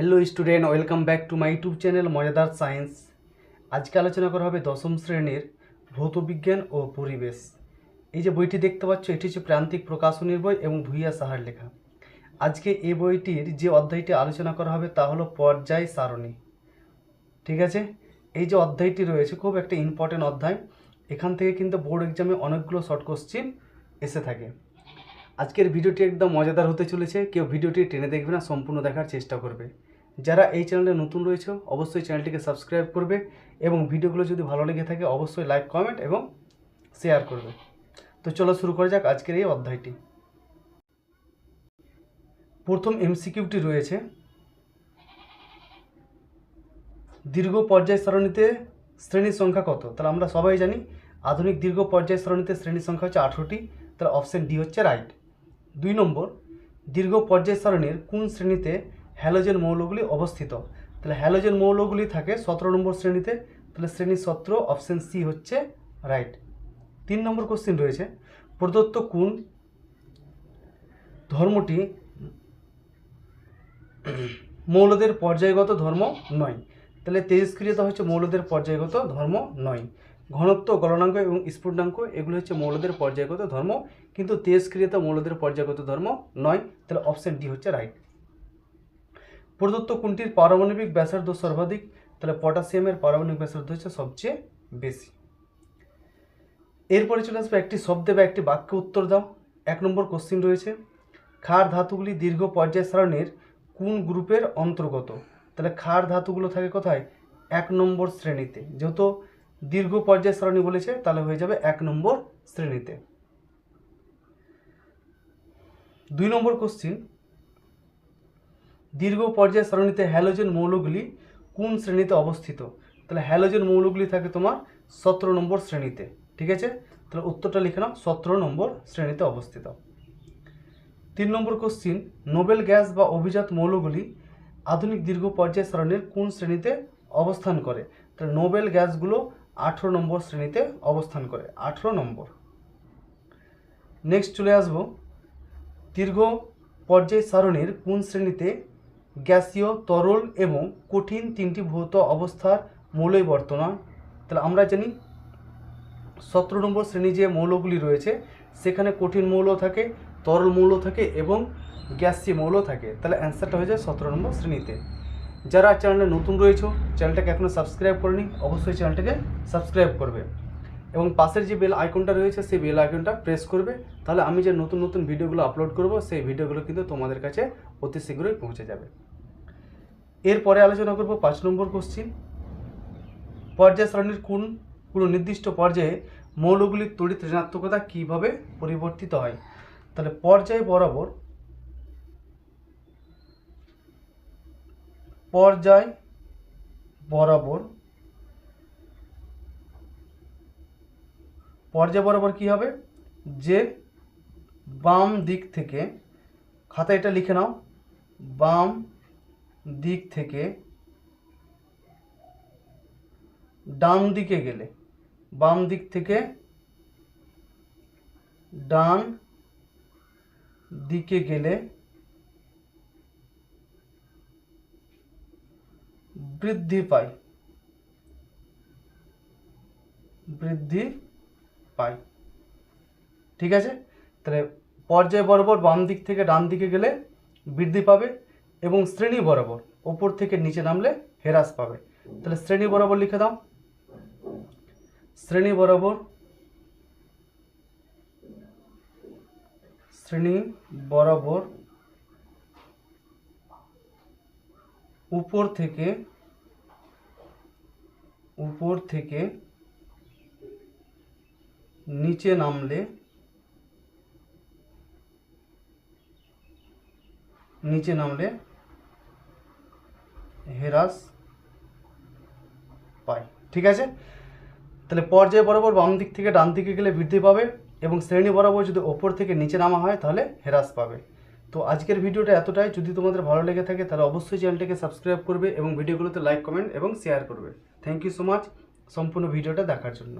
Hello student welcome back to my YouTube channel মজাদার science আজকে আলোচনা করা হবে দশম শ্রেণির ভৌতবিজ্ঞান ও পরিবেশ। এই যে বইটি দেখতে পাচ্ছ, এটি হচ্ছে প্রান্তিক প্রকাশনীর বই এবং ভুইয়া সাহার লেখা। আজকে এই বইটির যে অধ্যায়টি আলোচনা করা হবে তা হলো পর্যায় সারণী। ঠিক আছে? এই যে অধ্যায়টি রয়েছে, খুব একটা ইম্পর্টেন্ট অধ্যায়। এখান থেকে কিন্তু বোর্ড এক্সামে অনেকগুলো শর্ট কোশ্চিন এসে থাকে। আজকের ভিডিওটি একদম মজাদার হতে চলেছে, কেউ ভিডিওটি টেনে দেখবে না, সম্পূর্ণ দেখার চেষ্টা করবে। যারা এই চ্যানেলে নতুন রয়েছে, অবশ্যই চ্যানেলটিকে সাবস্ক্রাইব করবে এবং ভিডিওগুলো যদি ভালো লেগে থাকে, অবশ্যই লাইক, কমেন্ট এবং শেয়ার করবে। তো চলো শুরু করা যাক আজকের এই অধ্যায়টি। প্রথম এমসিকিউটি রয়েছে, দীর্ঘ পর্যায় সারণীতে শ্রেণির সংখ্যা কত? তাহলে আমরা সবাই জানি, আধুনিক দীর্ঘ পর্যায় সারণীতে শ্রেণির সংখ্যা হচ্ছে আঠেরোটি, তাহলে অপশান ডি হচ্ছে রাইট। দুই নম্বর, দীর্ঘ পর্যায় সারণীর কোন শ্রেণীতে হ্যালোজেন মৌলগুলি অবস্থিত? তাহলে হ্যালোজেন মৌলগুলি থাকে সতেরো নম্বর শ্রেণীতে, তাহলে শ্রেণি সতেরো, অপশান সি হচ্ছে রাইট। তিন নম্বর কোশ্চেন রয়েছে, প্রদত্ত কোন ধর্মটি মৌলদের পর্যায়গত ধর্ম নয়? তাহলে তেজস্ক্রিয়তা হচ্ছে মৌলদের পর্যায়গত ধর্ম নয়। ঘনত্ব, গলনাঙ্ক এবং স্ফুটনাঙ্ক, এগুলো হচ্ছে মৌলদের পর্যায়গত ধর্ম। কিন্তু তেজস্ক্রিয়তা মৌলদের পর্যায়গত ধর্ম নয়, তাহলে অপশন ডি হচ্ছে রাইট প্রদত্ত কোনটির পারমাণবিক ব্যাসার্ধ সর্বাধিক, তাহলে পটাশিয়ামের পারমাণবিক ব্যাসার্ধ হচ্ছে সবচেয়ে বেশি। এরপরে চলে আসবে একটি শব্দে বা একটি বাক্যে উত্তর দাও। এক নম্বর কোশ্চিন রয়েছে, ক্ষার ধাতুগুলি দীর্ঘ পর্যায় সারণীর কোন গ্রুপের অন্তর্গত? তাহলে ক্ষার ধাতুগুলো থাকে কোথায়? এক নম্বর শ্রেণীতে। যেহেতু দীর্ঘ পর্যায় সারণী বলেছে, তাহলে হয়ে যাবে এক নম্বর শ্রেণীতে। দুই নম্বর কোশ্চিন দীর্ঘ পর্যায় সারণীতে হ্যালোজেন মৌলগুলি কোন শ্রেণীতে অবস্থিত? তাহলে হ্যালোজেন মৌলগুলি থাকে তোমার সতেরো নম্বর শ্রেণীতে, ঠিক আছে? তাহলে উত্তরটা লিখে নাও, সতেরো নম্বর শ্রেণীতে অবস্থিত। তিন নম্বর কোশ্চিন নোবেল গ্যাস বা অভিজাত মৌলগুলি আধুনিক দীর্ঘ পর্যায় সারণীর কোন শ্রেণীতে অবস্থান করে? তাহলে নোবেল গ্যাসগুলো আঠেরো নম্বর শ্রেণীতে অবস্থান করে, আঠেরো নম্বর। নেক্সট চলে আসব। দীর্ঘ পর্যায় সারণীর কোন শ্রেণীতে গ্যাসীয়, তরল এবং কঠিন তিনটি ভৌত অবস্থার মৌলই বর্তমান? তাহলে আমরা জানি সতেরো নম্বর শ্রেণি যে মৌলগুলি রয়েছে, সেখানে কঠিন মৌল থাকে, তরল মৌল থাকে এবং গ্যাসীয় মৌল থাকে। তাহলে অ্যান্সারটা হয়ে যায় সতেরো নম্বর শ্রেণীতে। যারা চ্যানেলে নতুন রয়েছে, চ্যানেলটাকে এখনও সাবস্ক্রাইব করেনি, অবশ্যই চ্যানেলটাকে সাবস্ক্রাইব করবে। এবং পাশের যে বেল আইকনটা রয়েছে, সেই বেল আইকনটা প্রেস করবে। তাহলে আমি যে নতুন নতুন ভিডিওগুলো আপলোড করব, সেই ভিডিওগুলো কিন্তু তোমাদের কাছে অতি শীঘ্রই পৌঁছে যাবে। এরপরে আলোচনা করব পাঁচ নম্বর কোশ্চিন পর্যায় সারণীর কোন কোনো নির্দিষ্ট পর্যায়ে মৌলগুলির তড়িৎ ঋণাত্মকতা কীভাবে পরিবর্তিত হয়? তাহলে পর্যায় বরাবর পর্যায় বরাবর। পর্যায় বরাবর কি হবে? যে বাম দিক থেকে, খাতায় এটা লিখে নাও, বাম দিক থেকে ডান দিকে গেলে, বাম দিক থেকে ডান দিকে গেলে বৃদ্ধি পায়। বৃদ্ধি পায়। ঠিক আছে? তাহলে পর্যায় বরাবর বাম দিক থেকে ডান দিকে গেলে বৃদ্ধি পাবে এবং শ্রেণি বরাবর ওপর থেকে নিচে নামলে হেরাস পাবে। তাহলে শ্রেণি বরাবর লিখে দাও। শ্রেণি বরাবর শ্রেণি বরাবর উপর থেকে উপর থেকে নিচে নামলে নিচে নামলে হ্রাস পায় ঠিক আছে? তাহলে পর্যায় বরাবর বাম দিক থেকে ডান দিকে গেলে বৃদ্ধি পাবে এবং শ্রেণি বরাবর যদি ওপর থেকে নিচে নামা হয় তাহলে হ্রাস পাবে। তো আজকের ভিডিওটা এতটাই। যদি তোমাদের ভালো লেগে থাকে, তাহলে অবশ্যই চ্যানেলটাকে সাবস্ক্রাইব করবে এবং ভিডিওগুলোতে লাইক, কমেন্ট এবং শেয়ার করবে। থ্যাংক ইউ সো মাচ সম্পূর্ণ ভিডিওটা দেখার জন্য।